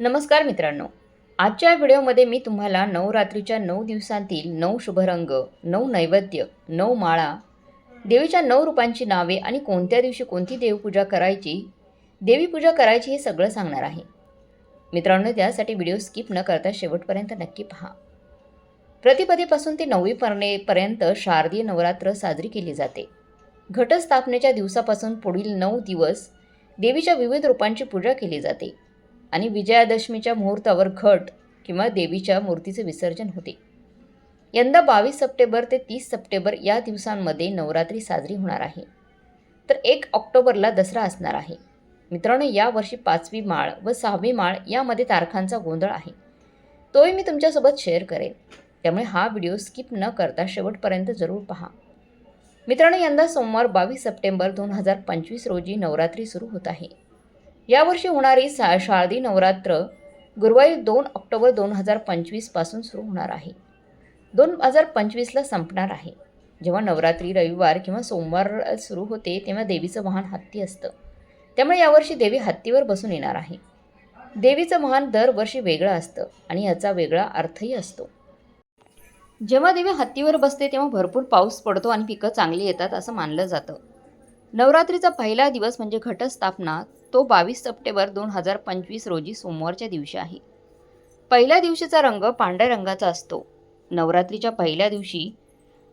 नमस्कार मित्रांनो. आजच्या व्हिडिओमध्ये मी तुम्हाला नवरात्रीच्या नऊ दिवसांतील नऊ शुभरंग नऊ नैवेद्य नऊ माळा देवीच्या नऊ रूपांची नावे आणि कोणत्या दिवशी कोणती देवपूजा करायची देवीपूजा करायची हे सगळं सांगणार आहे. मित्रांनो त्यासाठी व्हिडिओ स्किप न करता शेवटपर्यंत नक्की पहा. प्रतिपदेपासून ते नववी पर्यंत शारदीय नवरात्र साजरी केली जाते. घटस्थापनेच्या दिवसापासून पुढील नऊ दिवस देवीच्या विविध रूपांची पूजा केली जाते. आणि विजयादशमीच्या मुहूर्तावर घट किंवा देवीच्या मूर्तीचे विसर्जन होते. यंदा बावीस सप्टेंबर ते तीस सप्टेंबर या दिवसांमध्ये नवरात्री साजरी होणार आहे. तर एक ऑक्टोबरला दसरा असणार आहे. मित्रांनो यावर्षी पाचवी माळ व सहावी माळ यामध्ये तारखांचा गोंधळ आहे. तोही मी तुमच्यासोबत शेअर करेन. त्यामुळे हा व्हिडिओ स्किप न करता शेवटपर्यंत जरूर पहा. मित्रांनो यंदा सोमवार बावीस सप्टेंबर दोन हजार पंचवीस रोजी नवरात्री सुरू होत आहे. यावर्षी होणारी सा शारदी नवरात्र गुरुवारी दोन ऑक्टोबर दोन हजार पंचवीसपासून सुरू होणार आहे. दोन हजार पंचवीसला संपणार आहे. जेव्हा नवरात्री रविवार किंवा सोमवार सुरू होते तेव्हा देवीचं वाहन हत्ती असतं. त्यामुळे यावर्षी देवी हत्तीवर बसून येणार आहे. देवीचं वाहन दरवर्षी वेगळं असतं आणि याचा वेगळा अर्थही असतो. जेव्हा देवी हत्तीवर बसते तेव्हा भरपूर पाऊस पडतो आणि पिकं चांगली येतात असं मानलं जातं. नवरात्रीचा पहिला दिवस म्हणजे घटस्थापना तो बावीस सप्टेंबर दोन हजार पंचवीस रोजी सोमवारच्या दिवशी आहे. पहिल्या दिवशीचा रंग पांढऱ्या रंगाचा असतो. नवरात्रीच्या पहिल्या दिवशी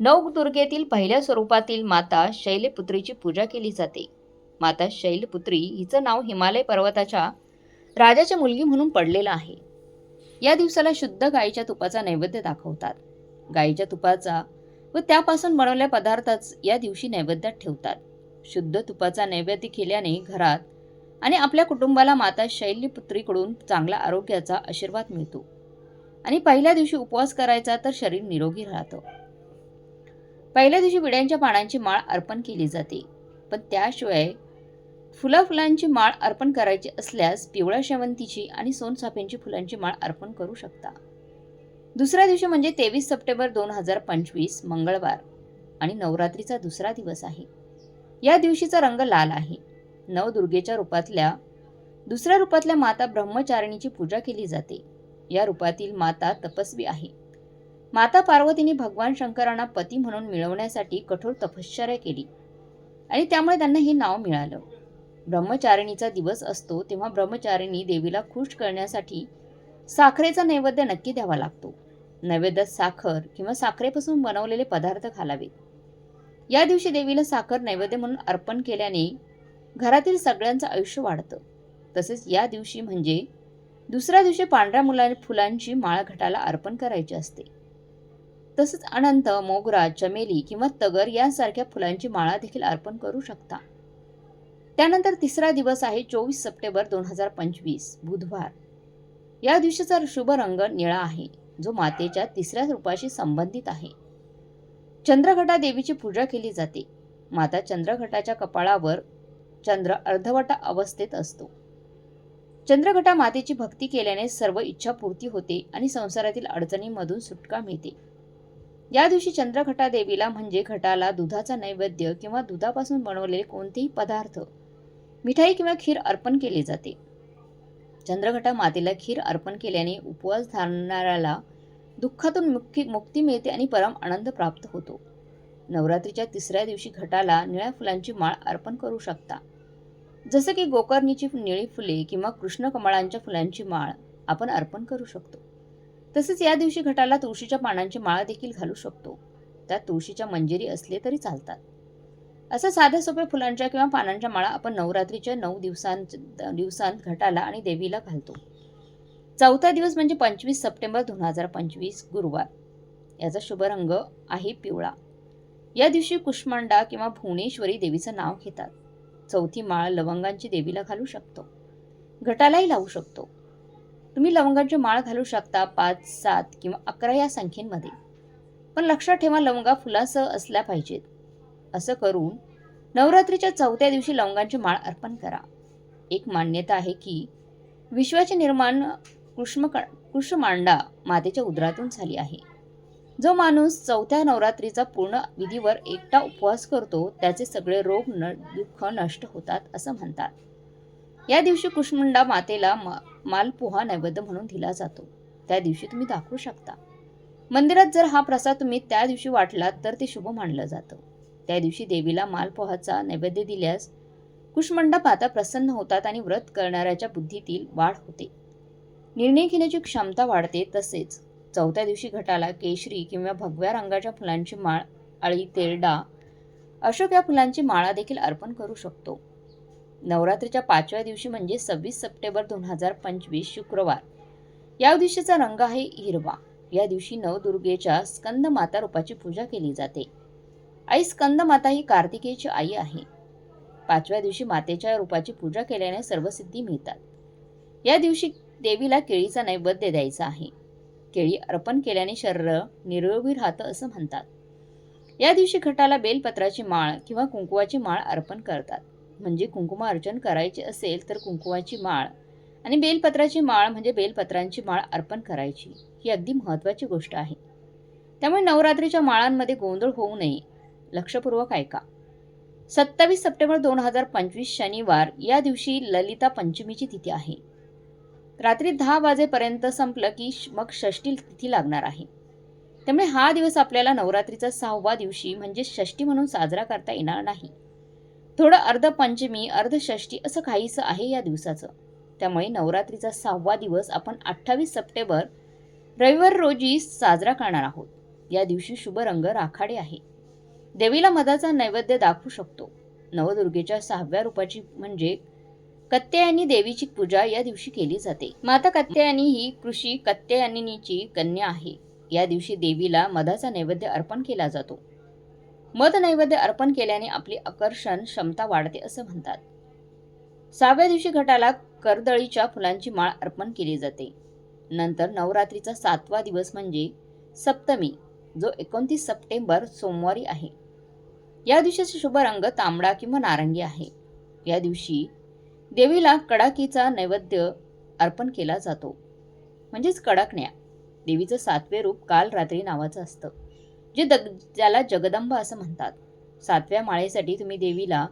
नवदुर्गेतील पहिल्या स्वरूपातील माता शैलपुत्रीची पूजा केली जाते. माता शैलपुत्री हिचं नाव हिमालय पर्वताच्या राजाच्या मुलगी म्हणून पडलेलं आहे. या दिवसाला शुद्ध गाईच्या तुपाचा नैवेद्य दाखवतात. गाईच्या तुपाचा व त्यापासून बनवल्या पदार्थच या दिवशी नैवेद्यात ठेवतात. शुद्ध तुपाचा नैवेद्य केल्याने घरात आणि आपल्या कुटुंबाला माता शैल्यपुत्रीकडून चांगला आरोग्याचा आशीर्वाद मिळतो. आणि पहिल्या दिवशी उपवास करायचा तर शरीर निरोगी राहतं. पहिल्या दिवशी विड्यांच्या पानांची माळ अर्पण केली जाते. पण त्याशिवाय फुला फुलांची माळ अर्पण करायची असल्यास पिवळ्या शेवंतीची आणि सोनचाफ्यांची फुलांची माळ अर्पण करू शकता. दुसऱ्या दिवशी म्हणजे तेवीस सप्टेंबर दोन हजार पंचवीस मंगळवार आणि नवरात्रीचा दुसरा दिवस आहे. या दिवशीचा रंग लाल आहे. नवदुर्गेच्या रूपातल्या दुसऱ्या रूपातल्या माता ब्रह्मचारिणीची पूजा केली जाते. या रूपातील माता तपस्वी आहे. माता पार्वतीने भगवान शंकरांना पती म्हणून मिळवण्यासाठी कठोर तपश्चर्या केली आणि त्यामुळे त्यांना हे नाव मिळालं. ब्रह्मचारिणीचा दिवस असतो तेव्हा ब्रह्मचारिणी देवीला खुश करण्यासाठी साखरेचा नैवेद्य नक्की द्यावा लागतो. नैवेद्यात साखर किंवा साखरेपासून बनवलेले पदार्थ घालावेत. या दिवशी देवीला साखर नैवेद्य म्हणून अर्पण केल्याने घरातील सगळ्यांचं आयुष्य वाढतं. तसेच या दिवशी म्हणजे दुसऱ्या दिवशी पांढऱ्या मुला फुलांची माळ घटाला अर्पण करायची असते. तसंच अनंत मोगरा चमेली किंवा तगर यांसारख्या फुलांची माळा देखील अर्पण करू शकता. त्यानंतर तिसरा दिवस आहे चोवीस सप्टेंबर दोन हजार पंचवीस बुधवार. या दिवशीचा शुभ रंग निळा आहे जो मातेच्या तिसऱ्या रूपाशी संबंधित आहे. चंद्रघटा देवीची पूजा केली जाते. माता चंद्रघटाच्या कपाळावर चंद्र अर्धवटा अवस्थेत असतो. चंद्रघटा मातेची भक्ती केल्याने सर्व इच्छा पूर्ती होते आणि संसारातील अडचणींमधून सुटका मिळते. या दिवशी चंद्रघटा देवीला म्हणजे घटाला दुधाचा नैवेद्य किंवा दुधापासून बनवलेले कोणतेही पदार्थ मिठाई किंवा खीर अर्पण केले जाते. चंद्रघटा मातेला खीर अर्पण केल्याने उपवास धारणाऱ्याला दुःखातून मुक्ती मुक्ती मिळते आणि परम आनंद प्राप्त होतो. नवरात्रीच्या तिसऱ्या दिवशी घटाला निळ्या फुलांची माळ अर्पण करू शकता. जसं की गोकर्णीची निळी फुले किंवा कृष्णकमळांच्या फुलांची माळ आपण अर्पण करू शकतो. तसेच या दिवशी घटाला तुळशीच्या पानांची माळ देखील घालू शकतो. त्यात तुळशीच्या मंजिरी असले तरी चालतात. असं साध्या सोप्या फुलांच्या किंवा पानांच्या माळा आपण नवरात्रीच्या नऊ दिवसांत दिवसांत घटाला आणि देवीला घालतो. चौथा दिवस म्हणजे पंचवीस सप्टेंबर दोन हजार पंचवीस गुरुवार. याचा शुभ रंग आहे पिवळा. या दिवशी कुष्मांडा किंवा भुवनेश्वरी देवीचं नाव घेतात. चौथी माळ लवंगांची देवीला घालू शकतो. घटालाही लावू शकतो. तुम्ही लवंगांची माळ घालू शकता पाच सात किंवा अकरा या संख्येमध्ये. पण लक्षात ठेवा लवंगा फुलासह असल्या पाहिजेत. असं करून नवरात्रीच्या चौथ्या दिवशी लवंगांची माळ अर्पण करा. एक मान्यता आहे की विश्वाचे निर्माण कृष्ण कृष्णमांडा मातेच्या उदरातून झाली आहे. जो माणूस चौथ्या नवरात्रीचा पूर्ण विधीवर एकटा उपवास करतो त्याचे सगळे रोग न दुःख नष्ट होतात असं म्हणतात. या दिवशी कुष्मंडा मातेला म- मालपोहा नैवेद्य म्हणून दिला जातो. त्या दिवशी तुम्ही दाखवू शकता. मंदिरात जर हा प्रसाद तुम्ही त्या दिवशी वाटलात तर ते शुभ मानलं जातं. त्या दिवशी देवीला मालपोहाचा नैवेद्य दिल्यास कुष्मंडा माता प्रसन्न होतात आणि व्रत करणाऱ्याच्या बुद्धीतील वाढ होते. निर्णय घेण्याची क्षमता वाढते तसेच चौथ्या दिवशी घटाला केशरी किंवा भगव्या रंगाच्या फुलांची माळ अळी तेरडा अशोक या फुलांची माळा देखील अर्पण करू शकतो. नवरात्रीच्या पाचव्या दिवशी म्हणजे सव्वीस सप्टेंबर दोन हजार पंचवीस शुक्रवार. या दिवशीचा रंग आहे हिरवा. या दिवशी नवदुर्गेच्या स्कंद माता रूपाची पूजा केली जाते. आई स्कंद माता ही कार्तिकेयची आई आहे. पाचव्या दिवशी मातेच्या रूपाची पूजा केल्याने सर्वसिद्धी मिळतात. या दिवशी देवीला केळीचा नैवेद्य द्यायचा आहे. केळी अर्पण केल्याने शरीर निरोगी राहतं असं म्हणतात. या दिवशी घटाला बेलपत्राची माळ किंवा कुंकुवाची माळ अर्पण करतात. म्हणजे कुंकुम अर्चन करायचे असेल तर कुंकुवाची माळ आणि बेलपत्राची माळ म्हणजे बेलपत्रांची माळ अर्पण करायची. ही अगदी महत्त्वाची गोष्ट आहे. त्यामुळे नवरात्रीच्या माळांमध्ये गोंधळ होऊ नये. लक्षपूर्वक ऐका. सत्तावीस सप्टेंबर दोन हजार पंचवीस शनिवार या दिवशी ललिता पंचमीची तिथी आहे. रात्री दहा वाजेपर्यंत संपलं की मग षष्टी तिथी लागणार आहे. त्यामुळे हा दिवस आपल्याला नवरात्रीचा सहावा दिवशी म्हणजे षष्टी म्हणून साजरा करता येणार नाही. थोडं अर्ध पंचमी अर्धषष्टी असं काहीसं आहे या दिवसाचं. त्यामुळे नवरात्रीचा सहावा दिवस आपण अठ्ठावीस सप्टेंबर रविवार रोजी साजरा करणार आहोत. या दिवशी शुभ रंग राखाडे आहे. देवीला मधाचा नैवेद्य दाखवू शकतो. नवदुर्गेच्या सहाव्या रूपाची म्हणजे कत्यायनी देवीची पूजा या दिवशी केली जाते. माता कत्यायनी ही कृषी कत्यायनीची कन्या आहे. या दिवशी देवीला मधाचा नैवेद्य अर्पण केला जातो. मध नैवेद्य अर्पण केल्याने आपली आकर्षण क्षमता वाढते असं म्हणतात. सहाव्या दिवशी घटाला करदळीच्या फुलांची माळ अर्पण केली जाते. नंतर नवरात्रीचा सातवा दिवस म्हणजे सप्तमी जो एकोणतीस सप्टेंबर सोमवारी आहे. या दिवशीचा शुभ रंग तांबडा किंवा नारंगी आहे. या दिवशी देवीला कडाकीचा नैवेद्य अर्पण केला जातो. म्हणजेच कडाकण्या देवीचं सातवे रूप काल रात्री नावाचं असतं. जे दग ज्याला जगदंबा असं म्हणतात. सातव्या माळेसाठी तुम्ही देवीला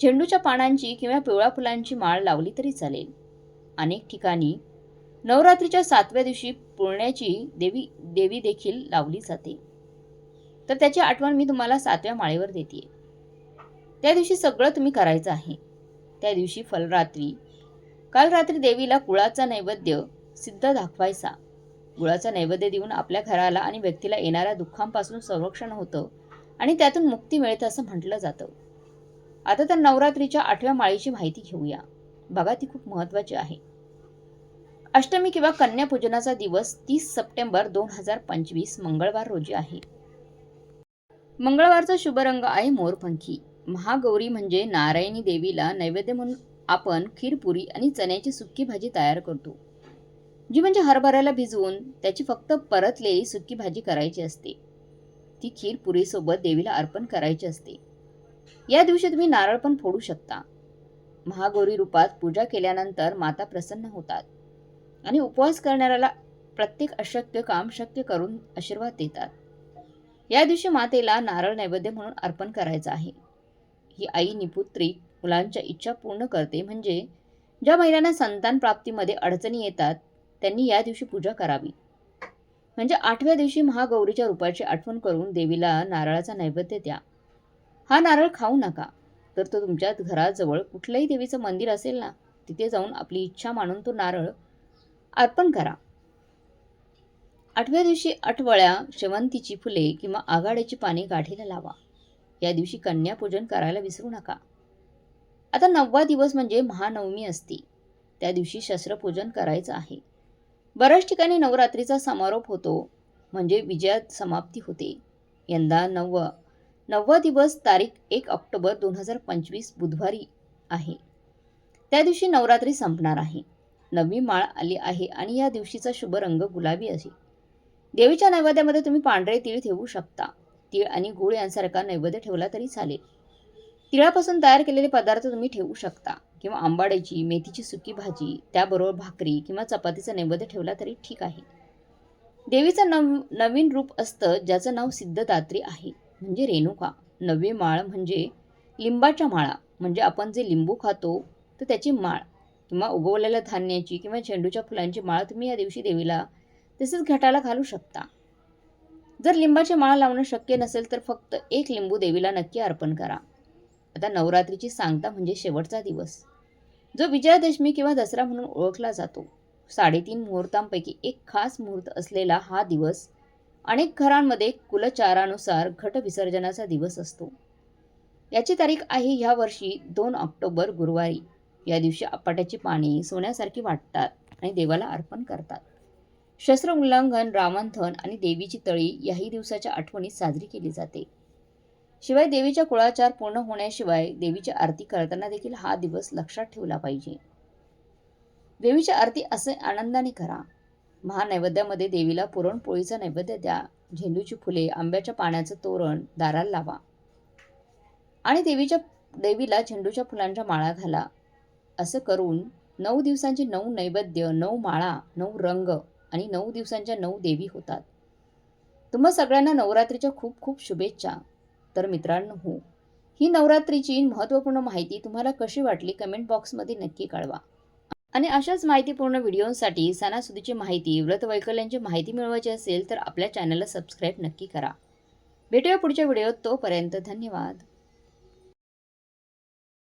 झेंडूच्या पानांची किंवा पिवळ्या फुलांची माळ लावली तरी चालेल. अनेक ठिकाणी नवरात्रीच्या सातव्या दिवशी पुळण्याची देवी देवी देखील लावली जाते. तर त्याची आठवण मी तुम्हाला सातव्या माळेवर देते त्या दिवशी सगळं तुम्ही करायचं आहे. त्या दिवशी फलरात्री. काल रात्री देवीला कुळाचा नैवेद्य सिद्ध दाखवायचा. गुळाचा नैवेद्य देऊन आपल्या घराला आणि व्यक्तीला येणाऱ्या दुःखांपासून संरक्षण होतं आणि त्यातून मुक्ती मिळते असं म्हटलं जातं. आता तर नवरात्रीच्या आठव्या माळीची माहिती घेऊया. बघा ती खूप महत्त्वाची आहे. अष्टमी किंवा कन्यापूजनाचा दिवस तीस सप्टेंबर दोन हजार पंचवीस मंगळवार रोजी आहे. मंगळवारचा शुभ रंग आहे मोरपंखी. महागौरी म्हणजे नारायणी देवीला नैवेद्य म्हणून आपण खीरपुरी आणि चण्याची सुक्की भाजी तयार करतो. जी म्हणजे हरभऱ्याला भिजवून त्याची फक्त परतलेली सुक्की भाजी करायची असते. ती खीरपुरीसोबत देवीला अर्पण करायची असते. या दिवशी तुम्ही नारळ पण फोडू शकता. महागौरी रूपात पूजा केल्यानंतर माता प्रसन्न होतात आणि उपवास करणाऱ्याला प्रत्येक अशक्य काम शक्य करून आशीर्वाद देतात. या दिवशी मातेला नारळ नैवेद्य म्हणून अर्पण करायचं आहे. ही आई निपुत्री मुलांच्या इच्छा पूर्ण करते. म्हणजे ज्या महिलांना संतान प्राप्तीमध्ये अडचणी येतात त्यांनी या दिवशी पूजा करावी. म्हणजे आठव्या दिवशी महागौरीच्या रूपाची आठवण करून देवीला नारळाचा नैवेद्य द्या. हा नारळ खाऊ नका. तर तो तुमच्या घराजवळ कुठलंही देवीचं मंदिर असेल ना तिथे जाऊन आपली इच्छा मानून तो नारळ अर्पण करा. आठव्या दिवशी आठवळ्या शेवंतीची फुले किंवा आघाड्याची पाने गाठीला लावा. या दिवशी कन्यापूजन करायला विसरू नका. आता नववा दिवस म्हणजे महानवमी असते. त्या दिवशी शस्त्रपूजन करायचं आहे. बऱ्याच ठिकाणी नवरात्रीचा समारोप होतो म्हणजे विजयात समाप्ती होते. यंदा नवव नववा दिवस तारीख एक ऑक्टोबर दोन हजार पंचवीस बुधवारी आहे. त्या दिवशी नवरात्री संपणार आहे. नवी माळ आली आहे आणि या दिवशीचा शुभ रंग गुलाबी आहे. देवीच्या नैवेद्यामध्ये तुम्ही पांढरे तीळ ठेवू शकता. तीळ आणि गुळ यांसारखा नैवेद्य ठेवला तरी चालेल. तिळापासून तयार केलेले पदार्थ तुम्ही ठेवू शकता. किंवा आंबाड्याची मेथीची सुकी भाजी त्याबरोबर भाकरी किंवा चपातीचा नैवेद्य ठेवला तरी ठीक आहे. देवीचं नव नवीन रूप असतं ज्याचं नाव सिद्धदात्री आहे. म्हणजे रेणुका. नवी माळ म्हणजे लिंबाच्या माळा. म्हणजे आपण जे लिंबू खातो तर त्याची माळ. किंवा उगवलेल्या धान्याची किंवा झेंडूच्या फुलांची माळ तुम्ही या दिवशी देवीला तसेच घटाला घालू शकता. जर लिंबाची माळ लावणं शक्य नसेल तर फक्त एक लिंबू देवीला नक्की अर्पण करा. आता नवरात्रीची सांगता म्हणजे शेवटचा दिवस. जो विजयादशमी किंवा दसरा म्हणून ओळखला जातो. साडेतीन मुहूर्तांपैकी एक खास मुहूर्त असलेला हा दिवस अनेक घरांमध्ये कुलचारानुसार घट विसर्जनाचा दिवस असतो. याची तारीख आहे ह्या वर्षी दोन ऑक्टोबर गुरुवारी. या दिवशी आपाट्याची पाने सोन्यासारखी वाटतात आणि देवाला अर्पण करतात. शस्त्र उल्लंघन रामंथन आणि देवीची तळी याही दिवसाच्या आठवणीत साजरी केली जाते. शिवाय देवीच्या कुळाचार पूर्ण होण्याशिवाय देवीची आरती करताना देखील हा दिवस लक्षात ठेवला पाहिजे. देवीची आरती असे आनंदाने करा. महानैवेद्यामध्ये देवीला पुरणपोळीचा नैवेद्य द्या. झेंडूची फुले आंब्याच्या पाण्याचं तोरण दाराला लावा. आणि देवीच्या देवीला झेंडूच्या फुलांच्या माळा घाला. असं करून नऊ दिवसांची नऊ नैवेद्य नऊ माळा नऊ रंग आणि नऊ दिवसांच्या नऊ देवी होतात. तुम्हा सगळ्यांना नवरात्रीच्या खूप खूप शुभेच्छा. तर मित्रांनो हो. ही नवरात्रीची महत्त्वपूर्ण माहिती तुम्हाला कशी वाटली कमेंट बॉक्समध्ये नक्की कळवा. आणि अशाच माहितीपूर्ण व्हिडिओंसाठी सणासुदीची माहिती व्रतवैकल्यांची माहिती मिळवायची असेल तर आपल्या चॅनलला सबस्क्राईब नक्की करा. भेटूया पुढच्या व्हिडिओत तोपर्यंत धन्यवाद.